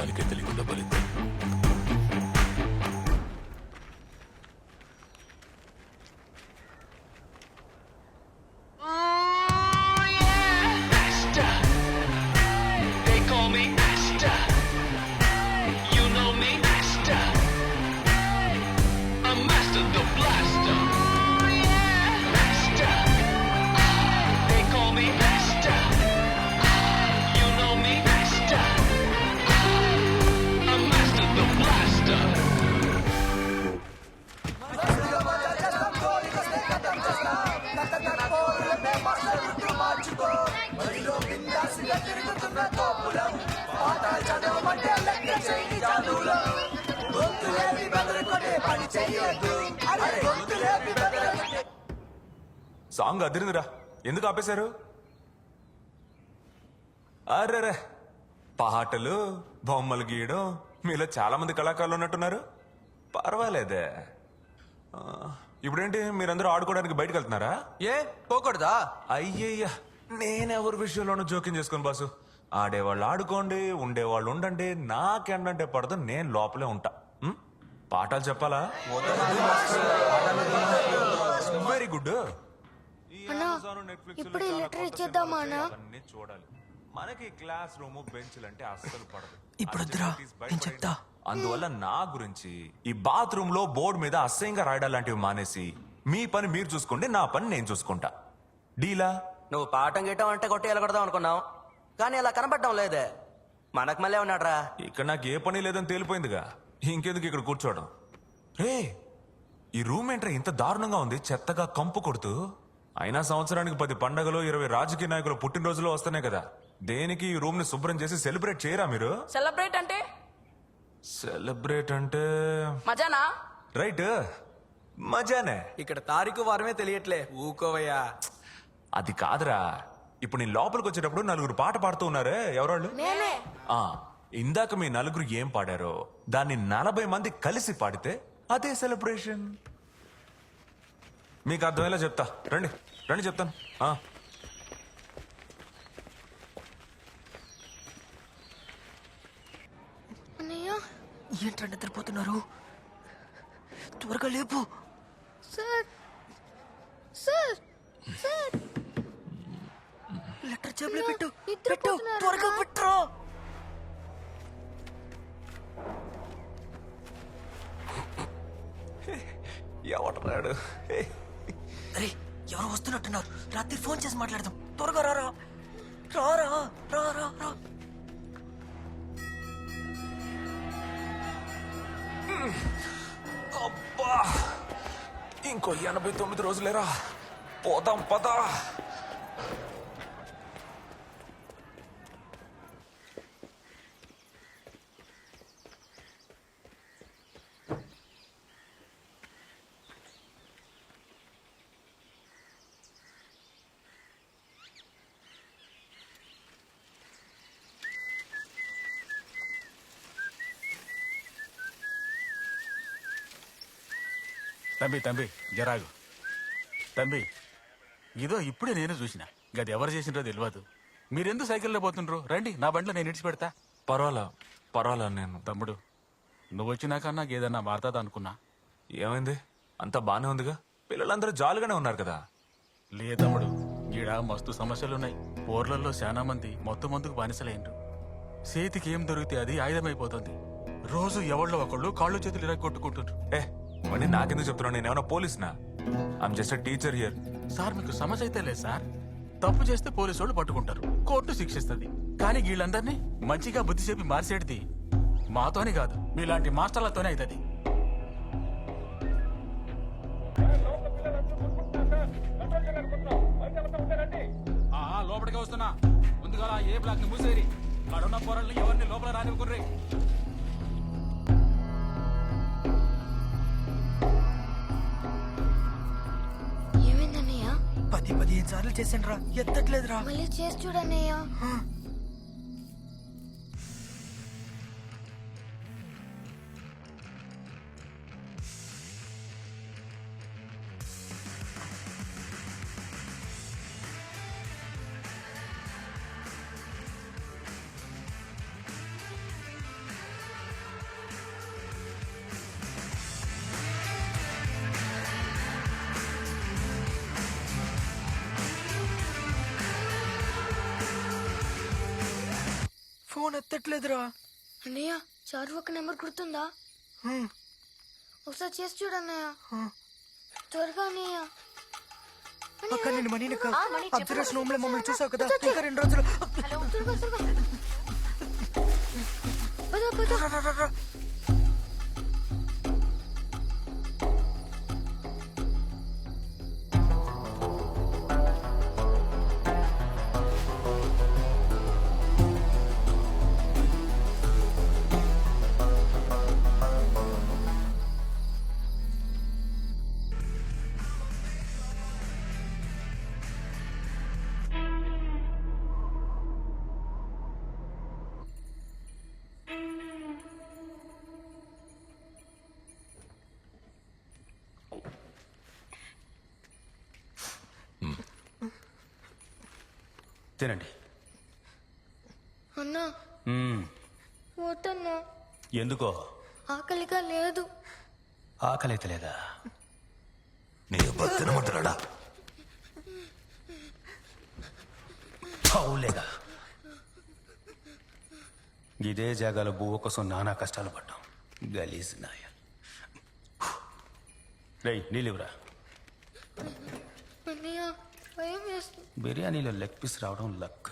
దానికే తెలియకుండా బలిద్దాం సాంగ్ అదిరిందిరా. ఎందుకు ఆపేశారు? అర్రరే పాటలు బొమ్మలు గీయడం మీలో చాలా మంది కళాకారులు ఉన్నట్టున్నారు. పర్వాలేదే. ఇప్పుడేంటి మీరందరూ ఆడుకోవడానికి బయటకు వెళ్తున్నారా? ఏ పోకూడదా? అయ్యయ్యా నేనెవరి విషయంలోనూ జోక్యం చేసుకోను బాసు. ఆడేవాళ్ళు ఆడుకోండి ఉండేవాళ్ళు ఉండండి నాకేంటంటే పడదు నేను లోపలే ఉంటా. ఉం? పాఠాలు చెప్పాలా? వెరీ గుడ్ ఇప్పుడే లెటర్ అన్నా? చూడాలి. మనకి క్లాస్ రూమ్ బెంచ్లు అంటే అస్సలు పడదు. ఇప్పుడు వద్దురా, నేను. చెప్తా. అందువల్ల నా గురించి ఈ బాత్రూమ్లో బోర్డు మీద అసహ్యంగా రాయడం లాంటివి మానేసి మీ పని మీరు చూసుకోండి నా పని నేను చూసుకుంటా. డీలా? నువ్వు పాఠం గీయటం అంటే కొట్టి వెళ్ళగొడదాం అనుకున్నావు. కానీ అలా కనపడడం లేదే. మనకు మళ్ళీ ఉన్నాడ్రా ఇక్కడ నాకు ఏ పని లేదని తేలిపోయిందిగా. ఇంకెందుకు ఇక్కడ కూర్చోవడం? రే ఈ రూమ్ ఏంట్రా ఇంత దారుణంగా ఉంది? చెత్తగా కంపు కొడుతూ? అయినా సంవత్సరానికి పది పండగలు ఇరవై రాజకీయ నాయకుల పుట్టినరోజులు వస్తున్నాయి కదా. దేనికి ఈ రూమ్ని శుభ్రం చేసి సెలబ్రేట్ చేయరా మీరు? సెలబ్రేట్ అంటే? సెలబ్రేట్ అంటే మజానా? రైట్. మజానే. ఇక్కడ తారీఖు వారమే తెలియట్లే. ఊకోవయ్యా. అది కాదురా. ఇప్పుడు నేను లోపలికి వచ్చేటప్పుడు నలుగురు పాట పాడుతూ ఉన్నారే. ఎవరాళ్ళు? ఆ ఇందాక మీ నలుగురు ఏం పాడారో దాన్ని నలభై మంది కలిసి పాడితే అదే సెలబ్రేషన్. మీకు అర్థమయ్యేలా చెప్తా. రండి. రండి చెప్తాను. ఏంట్రా నిద్రపోతున్నారు? త్వరగా లేపు. సార్. సార్. సార్. లెటర్ చేపలే పెట్టు. నిద్రపోతున్నారా? త్వరగా పెట్టు అరే ఎవరో వస్తున్నట్టున్నారు. రాత్రి ఫోన్ చేసి మాట్లాడదాం. త్వరగా రారా. రారా రా రా రా. అబ్బా ఇంకో ఎనభై తొమ్మిది రోజులేరా. పోదాం పదా. తంబి తంబి జరాగు. తంబి ఇదో ఇప్పుడే నేను చూసిన. గది ఎవరు చేసినరో తెలియదు మీరెందుకు సైకిల్లో పోతుండ్రు? రండి నా బండిలో నేను ఇడిచి పెడతా. పర్వాలా పర్వాలా నేను. తమ్ముడు నువ్వు వచ్చినాక నాకు ఏదన్నా మారుతుంది అనుకున్నా. ఏమైంది? అంతా బానే ఉందిగా? పిల్లలందరూ జాలీగానే ఉన్నారు కదా? లే తమ్ముడు ఈడ మస్తు సమస్యలున్నాయి. పోర్లలో చాలా మంది మొత్తం మందుకు బానిసలైండ్రు. చేతికి ఏం దొరికితే అది ఆయుధమైపోతుంది. రోజు ఎవళ్ళో ఒకళ్ళు కాళ్ళు చేతులు ఇరగ కొట్టుకుంటుండ్రు ఏ మరి నాకెందుకు చెప్తున్నావు? నేను ఏమైనా పోలీస్నా I'm just teacher here sir మీకు సమస్య అయితే లేదు సార్. తప్పు చేస్తే పోలీసు వాళ్ళు పట్టుకుంటారు. కోర్టు శిక్షిస్తుంది. కానీ వీళ్ళందరినీ మంచిగా బుద్ధి చెప్పి మార్చేటిది మాతోనే కాదు. మీలాంటి మాస్టర్లతోనే అవుతుంది లోపలికి వస్తున్నా. ముందుగా ఏ బ్లాక్ని మూసేరి. అడున్న పోరాళ్ళని ఎవరిని లోపల రానివ్వకుర్రీ. పదిహేను సార్లు చేసాను రా ఎత్తట్లేదురా. మళ్ళీ చేసి చూడన్నయ్య ఫోన్ ఎత్తట్లేదురా. అన్నయ్య చారు ఒక నెంబర్ గుర్తుందా? హ్మ్. ఒకసారి చేసి చూడన్నయ్య. త్వరగా అన్నయ్య. అక్క నేను చెప్పు. అబ్జర్వేషన్ రూమ్లో మమ్మల్ని చూసావు కదా? ఇంకా రెండు రోజులు. తినండి అన్నా. మ్మ్. వద్దన్నా. ఎందుకో? ఆకలిగా లేదు. ఆకలి అయితే లేదా? నీ అబ్బా తినమంటున్నాడా? అవులేగా. ఇదే జాగాలో బువ్వ కోసం నానా కష్టాలు పడ్డాం. గలీజ్ నాయ రేయ్ నీళ్ళివరా బిర్యానీలో లెగ్ పీస్ రావడం లక్.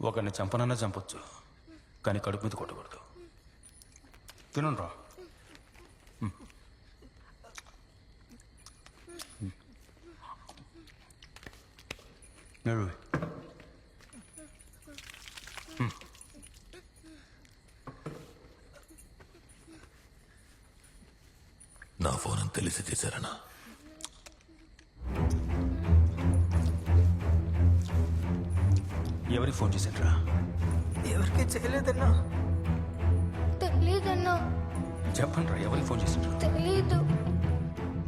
ఒకరిని చంపనన్నా చంపొచ్చు కానీ కడుపు మీద కొట్టకూడదు. తినండ్రా రా. నడు. నా ఫోన్ అని తెలిసి తీశారనా ఎవరికి ఫోన్ చేశాడ్రా? ఎవరికి చేయలేదన్నా. తెలీదన్నా. చెప్పండి రా ఎవరికి ఫోన్ చేసిండ్రు తెలీదు.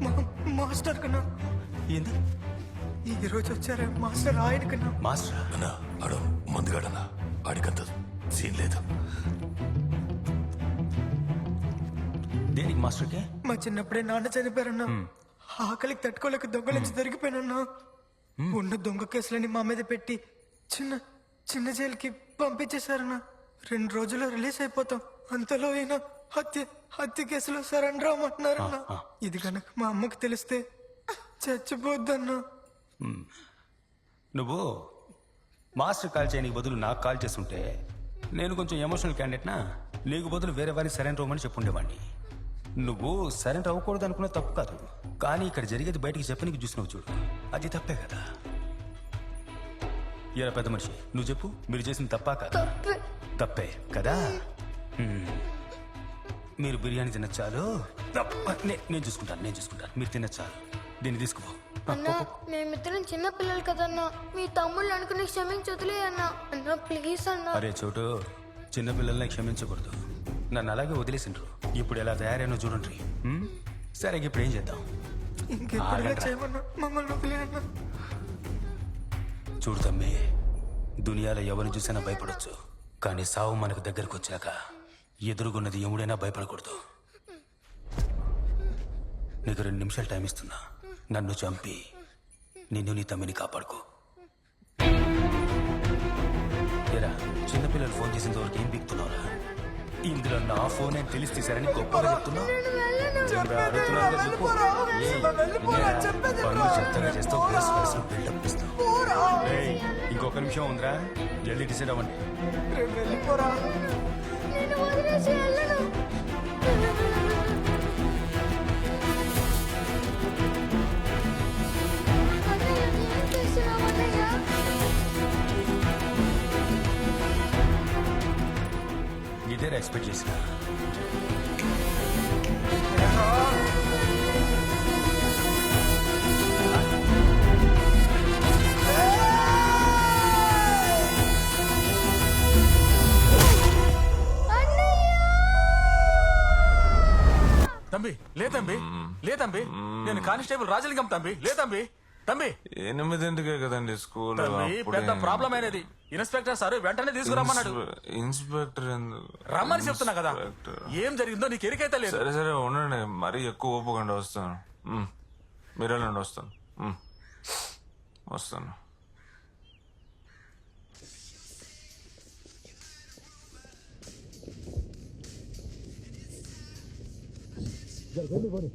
మా- మాస్టర్ కన్నా. ఏంది? ఈ రోజు వచ్చారా మాస్టర్ ఆయన కన్నా. మాస్టరా? అన్నా ఆడు మందుగాడనా ఆడికంత సీన్ లేదు? దేనికి మాస్టర్కి? మా చిన్నప్పుడే నాన్న చనిపోయారన్నా. ఆకలికి తట్టుకోలేక దొంగల నుంచి దొరికిపోయానన్నా. ఉన్న దొంగ కేసులని మా మీద పెట్టి చిన్న చిన్న జైలుకి పంపించేశారన్నా రెండు రోజుల్లో రిలీజ్ అయిపోతాం. అంతలో అయినా హత్య హత్య కేసులో సరెండర్ అవ్వమంటున్నారన్నా. ఇది కనుక మా అమ్మకి తెలిస్తే చచ్చిపోద్దన్నా. నువ్వు మాస్టర్ కాల్ చేయడానికి బదులు నాకు కాల్ చేస్తుంటే నేను కొంచెం ఎమోషనల్ క్యాండిడేట్నా నీకు బదులు వేరే వారిని సరెండర్ అవ్వమని చెప్పుండేవాడిని నువ్వు సరెండర్ అవ్వకూడదు అనుకున్న తప్పు కాదు. కానీ ఇక్కడ జరిగేది బయటికి చెప్పనికి చూసినావు చూడు. అది తప్పే కదా. ఇలా పెద్ద మనిషి. నువ్వు చెప్పు మీరు చేసిన తప్పా కాదా? తప్పే. తప్పే కదా. మీరు బిర్యానీ తినచ్చాలు? నేను చూసుకుంటాను నేను చూసుకుంటాను. మీరు తినచ్చాలు దీన్ని తీసుకుపో. అన్నా. మేమిద్దరం చిన్న పిల్లలు కదన్నా. మీ తమ్ముళ్ళు అనుకుని క్షమించదులే అన్నా. అన్నా ప్లీజ్ అన్నా. అరే చోటు చిన్నపిల్లల్ని క్షమించకూడదు. నన్ను అలాగే వదిలేసిండ్రు. ఇప్పుడు ఎలా తయారైనో చూడండి? సరే ఇప్పుడు ఏం చేద్దాం? ఇంకెప్పుడు ఆగండ్రా. చేయమన్నా? మమ్మల్ని వదిలేయన్నా? చూడు తమ్మి దునియాలో ఎవరిని చూసినా భయపడొచ్చు. కానీ సావు మనకు దగ్గరకు వచ్చాక ఎదురుగున్నది ఎవడైనా భయపడకూడదు. నీకు రెండు నిమిషాలు టైం ఇస్తున్నా. నన్ను చంపి నిన్ను నీ తమ్మిని కాపాడుకో. ఏరా చిన్నపిల్లలు ఫోన్ చేసిన వరకు ఏం బిక్తున్నావురా? ఇందులో నా ఫోన్ అని తెలిసి తీసారని గొప్పగా ఇంకొక నిమిషం ఉందిరా. జల్దీ డిసైడ్ అవ్వండి. ఎక్స్పెక్ట్ చేసిన తంబి లే తంబి లే తంబి నేను కానిస్టేబుల్ రాజలింగం తంబి లే తంబి తమ్మి! ఎనిమిదింటికే కదండి స్కూల్ తమ్మి పెద్ద ప్రాబ్లం అయినది. ఇన్స్పెక్టర్ సార్ వెంటనే తీసుకురమ్మన్నాడు. ఇన్స్పెక్టర్ రమ్మని చెప్తున్నా కదా. ఏం జరిగిందో నీకు ఎరికైతే లేదు. సరే సరే ఉండండి. మరీ ఎక్కువ ఓపకుండా వస్తాను. మీరు వెళ్ళండి వస్తాను. వస్తాను. జరగండి పోనీ.